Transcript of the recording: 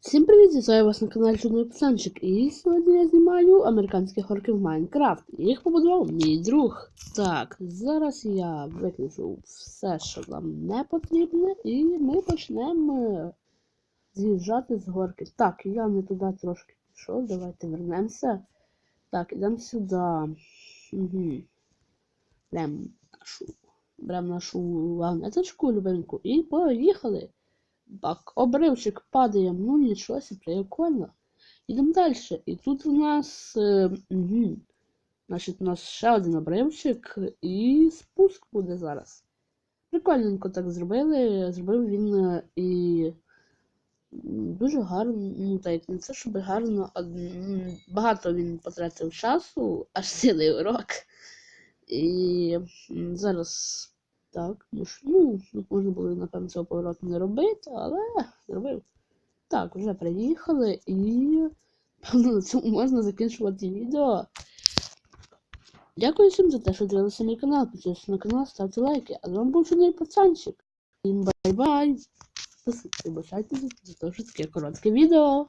Всім привіт! Вітаю вас на каналі Чудний Пацанчик. І сьогодні я знімаю американські горки в Майнкрафт. Їх побудував мій друг. Так, зараз я виключу все, що нам не потрібне, і ми почнемо з'їжджати з горки. Так, я не туди трошки пішов, давайте вернемося. Так, ідемо сюди. Угу. Берем нашу, берем нашу вагнеточку любеньку і поїхали. Так, обривчик падає, ну нічого себе, прикольно. Ідемо далі. І тут у нас. Е, угу. Значить, у нас ще один обривчик і спуск буде зараз. Прикольненько так зробили. Зробив він е, і дуже гарно, ну так, не це, щоб гарно, а багато він потратив часу, аж цілий урок. І зараз так, ну, ну, можна було, напевно, цього повороту не робити, але зробив. Так, вже приїхали і певно на цьому можна закінчувати відео. Дякую всім за те, що дивилися мій канал. Підписуйтесь на канал, ставте лайки. А з вами був чудний пацанчик. Всім бай-бай. Вибачайте за те, що таке коротке відео.